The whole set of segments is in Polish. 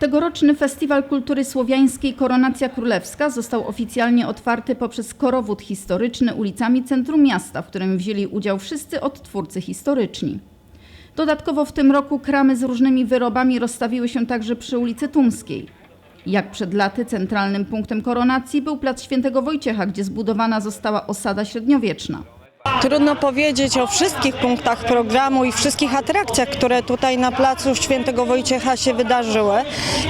Tegoroczny Festiwal Kultury Słowiańskiej Koronacja Królewska został oficjalnie otwarty poprzez korowód historyczny ulicami centrum miasta, w którym wzięli udział wszyscy odtwórcy historyczni. Dodatkowo w tym roku kramy z różnymi wyrobami rozstawiły się także przy ulicy Tumskiej. Jak przed laty centralnym punktem koronacji był plac Świętego Wojciecha, gdzie zbudowana została osada średniowieczna. Trudno powiedzieć o wszystkich punktach programu i wszystkich atrakcjach, które tutaj na placu Świętego Wojciecha się wydarzyły.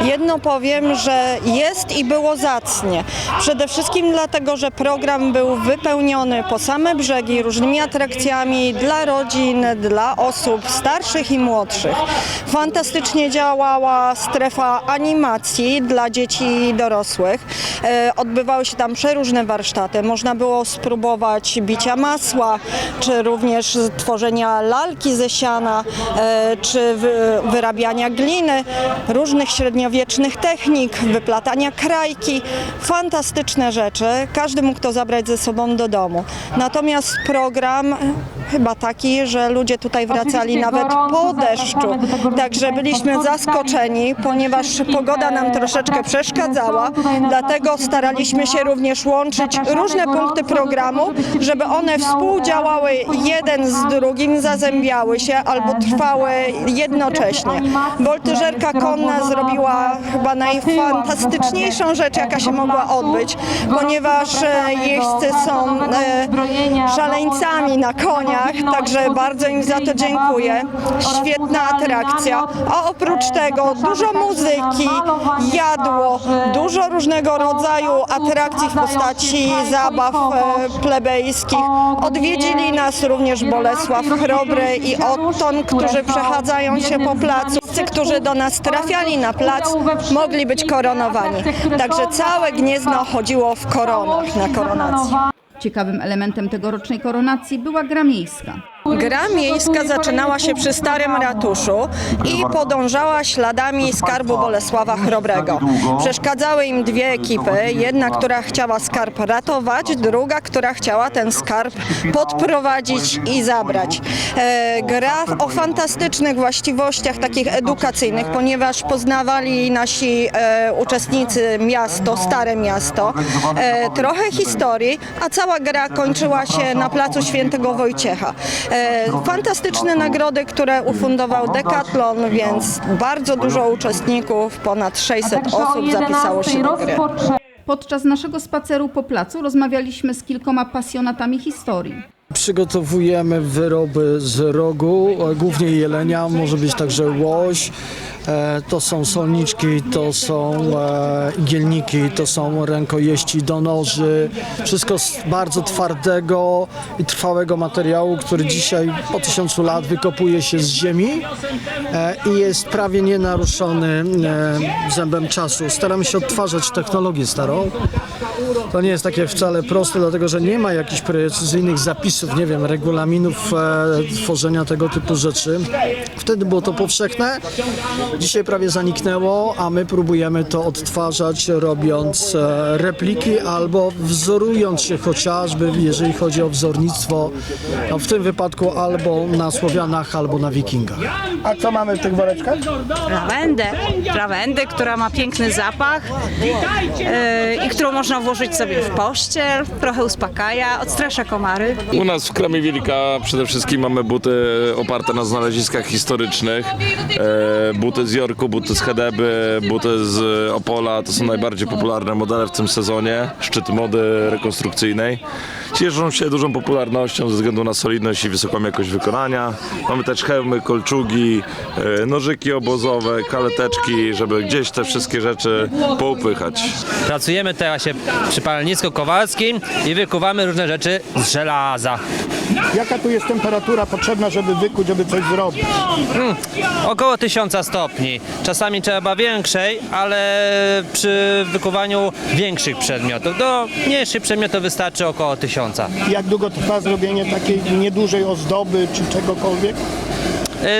Jedno powiem, że jest i było zacnie. Przede wszystkim dlatego, że program był wypełniony po same brzegi różnymi atrakcjami dla rodzin, dla osób starszych i młodszych. Fantastycznie działała strefa animacji dla dzieci i dorosłych. E, Odbywały się tam przeróżne warsztaty. Można było spróbować bicia masła, czy również tworzenia lalki ze siana, e, czy wy- wyrabiania gliny, różnych średniowiecznych technik, wyplatania krajki. Fantastyczne rzeczy. Każdy mógł to zabrać ze sobą do domu. Natomiast program e, chyba taki, że ludzie tutaj wracali nawet po deszczu. Także byliśmy zaskoczeni, ponieważ pogoda nam troszeczkę przeszkadzała. Dlatego staraliśmy się również łączyć różne punkty programu, żeby one współdziałały jeden z drugim, zazębiały się albo trwały jednocześnie. Woltyżerka konna zrobiła chyba najfantastyczniejszą rzecz, jaka się mogła odbyć, ponieważ e, jeźdźcy są e, szaleńcami na koniach, także bardzo im za to dziękuję. Świetna atrakcja. A oprócz tego dużo muzyki, jadło, dużo różnego rodzaju atrakcji w postaci zabaw e, plebejskich. Odwiedzili nas również Bolesław Chrobry i Otton, którzy przechadzają się po placu. Wszyscy, którzy do nas trafiali na plac, mogli być koronowani. Także całe Gniezno chodziło w koronach na koronacji. Ciekawym elementem tegorocznej koronacji była gra miejska. Gra miejska zaczynała się przy Starym Ratuszu i podążała śladami skarbu Bolesława Chrobrego. Przeszkadzały im dwie ekipy, jedna, która chciała skarb ratować, druga, która chciała ten skarb podprowadzić i zabrać. E, gra o fantastycznych właściwościach takich edukacyjnych, ponieważ poznawali nasi e, uczestnicy miasto, stare miasto, e, trochę historii, a cała gra kończyła się na placu Świętego Wojciecha. Fantastyczne nagrody, które ufundował Decathlon, więc bardzo dużo uczestników, ponad 600 osób zapisało się do gry. Podczas naszego spaceru po placu rozmawialiśmy z kilkoma pasjonatami historii. Przygotowujemy wyroby z rogu, e, głównie jelenia, może być także łoś. E, To są solniczki, to są e, igielniki, to są rękojeści do noży. Wszystko z bardzo twardego i trwałego materiału, który dzisiaj po tysiącu lat wykopuje się z ziemi i jest prawie nienaruszony zębem czasu. Staramy się odtwarzać technologię starą. To nie jest takie wcale proste, dlatego że nie ma jakichś precyzyjnych zapisów, nie wiem, regulaminów e, tworzenia tego typu rzeczy. Wtedy było to powszechne, dzisiaj prawie zaniknęło, a my próbujemy to odtwarzać, robiąc e, repliki albo wzorując się chociażby, jeżeli chodzi o wzornictwo, no w tym wypadku albo na Słowianach, albo na Wikingach. A co mamy w tych woreczkach? Lawendę. Lawendę, która ma piękny zapach e, i którą można włożyć sobie w pościel, trochę uspokaja, odstrasza komary. U nas w Kramie Wielka przede wszystkim mamy buty oparte na znaleziskach historycznych. E, buty z Jorku, buty z Hedeby, buty z Opola. To są najbardziej popularne modele w tym sezonie. Szczyt mody rekonstrukcyjnej. Cieszą się dużą popularnością ze względu na solidność i wysoką jakość wykonania. Mamy też hełmy, kolczugi, e, nożyki obozowe, kaleteczki, żeby gdzieś te wszystkie rzeczy poupychać. Pracujemy teraz się przy palnisku kowalskim i wykuwamy różne rzeczy z żelaza. Jaka tu jest temperatura potrzebna, żeby wykuć, żeby coś zrobić? Około 1000 stopni. Czasami trzeba większej, ale przy wykuwaniu większych przedmiotów. Do mniejszych przedmiotów wystarczy około 1000. Jak długo trwa zrobienie takiej niedużej ozdoby czy czegokolwiek?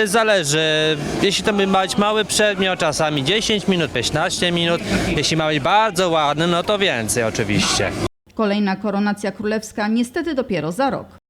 Y, Zależy. Jeśli to ma być mały przedmiot, czasami 10 minut, 15 minut. Jeśli ma być bardzo ładny, no to więcej oczywiście. Kolejna koronacja królewska niestety dopiero za rok.